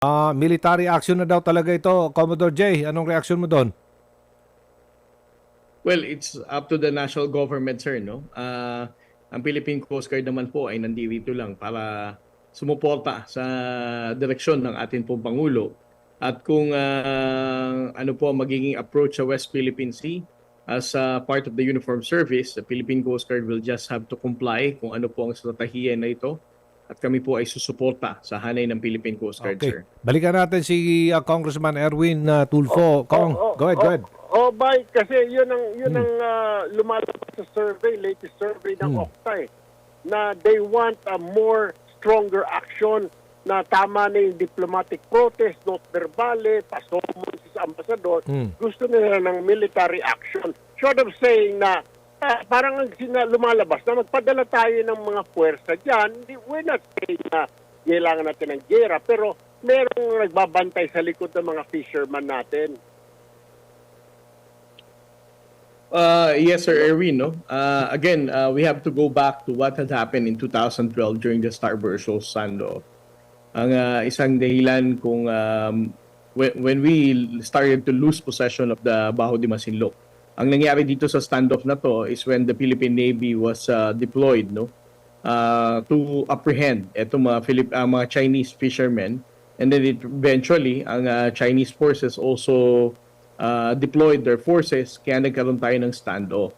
Ah, military action na daw talaga ito. Commodore J, anong reaksyon mo doon? Well, it's up to the national government, sir, no? Ah, ang Philippine Coast Guard naman po ay nandito lang para sumuporta sa direksyon ng ating pong Pangulo. At kung ah, ano po magiging approach sa West Philippine Sea as a part of the uniform service, the Philippine Coast Guard will just have to comply kung ano po ang estratehiya na ito. At kami po ay susuporta sa hanay ng Philippine Coast Guard, sir. Okay. Balikan natin si ah, Congressman Erwin ah, Tulfo. Kong, Oh, oh, go ahead, oh, go ahead. Oh, bye. Kasi yun ang, yun Hmm. ang ah, lumalabas sa survey, latest survey ng Hmm. Okta eh, na they want a more stronger action na tama na yung diplomatic protest, not verbale, pasomon sa ambassador. Hmm. Gusto nila ng military action. Short of saying na ah, parang lumalabas na magpadala tayo ng mga puwersa dyan. We're not saying na kailangan natin ng gera, pero merong nagbabantay sa likod ng mga fisherman natin. Uh, yes, Sir Erwin. No? Uh, again, uh, we have to go back to what had happened in 2012 during the Starboard Show standoff. Ang uh, isang dahilan kung um, when, when we started to lose possession of the Baho de Masinloc. Ang nangyari dito sa standoff na to is when the Philippine Navy was uh, deployed no? Uh, to apprehend etong mga Philip uh, mga Chinese fishermen. And then it, eventually ang uh, Chinese forces also uh, deployed their forces. Kaya nagkaroon tayo ng standoff.